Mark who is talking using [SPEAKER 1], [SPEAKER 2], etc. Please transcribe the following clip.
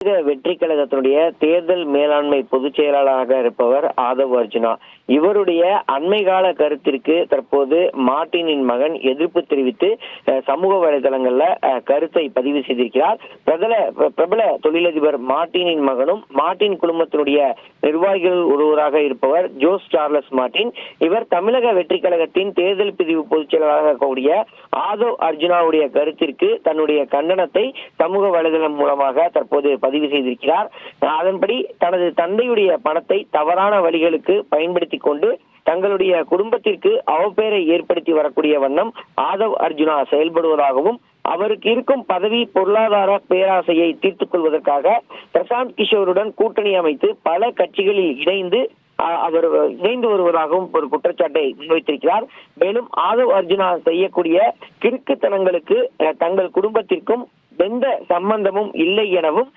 [SPEAKER 1] தமிழக வெற்றி கழகத்தினுடைய தேர்தல் மேலாண்மை பொதுச் செயலாளராக இருப்பவர் ஆதவ் அர்ஜுனா. இவருடைய அண்மை கால கருத்திற்கு தற்போது மார்டினின் மகன் எதிர்ப்பு தெரிவித்து சமூக வலைதளங்கள்ல கருத்தை பதிவு செய்திருக்கிறார். பிரபல பிரபல தொழிலதிபர் மார்டினின் மகனும் மார்ட்டின் குடும்பத்தினுடைய நிர்வாகிகள் ஒருவராக இருப்பவர் ஜோஸ் சார்லஸ் மார்ட்டின் இவர் தமிழக வெற்றி கழகத்தின் தேர்தல் பிரிவு பொதுச் செயலாளராக இருக்கக்கூடிய ஆதவ் அர்ஜுனாவுடைய கருத்திற்கு தன்னுடைய கண்டனத்தை சமூக வலைதளம் மூலமாக தற்போது பதிவு செய்திருக்கிறார். அதன்படி தனது தந்தையுடைய பணத்தை தவறான வழிகளுக்கு பயன்படுத்தி கொண்டு தங்களுடைய குடும்பத்திற்கு அவப்பெயரை ஏற்படுத்தி வரக்கூடிய வண்ணம் ஆதவ் அர்ஜுனா செயல்படுவதாகவும் அவருக்கு இருக்கும் பதவி பொருளாதார பேராசையை தீர்த்துக் கொள்வதற்காக பிரசாந்த் கிஷோருடன் கூட்டணி அமைத்து பல கட்சிகளில் இணைந்து அவர் இணைந்து வருவதாகவும் ஒரு குற்றச்சாட்டை முன்வைத்திருக்கிறார். மேலும் ஆதவ் அர்ஜுனா செய்யக்கூடிய கிறுக்குத்தனங்களுக்கு தங்கள் குடும்பத்திற்கும் எந்த சம்பந்தமும் இல்லை எனவும்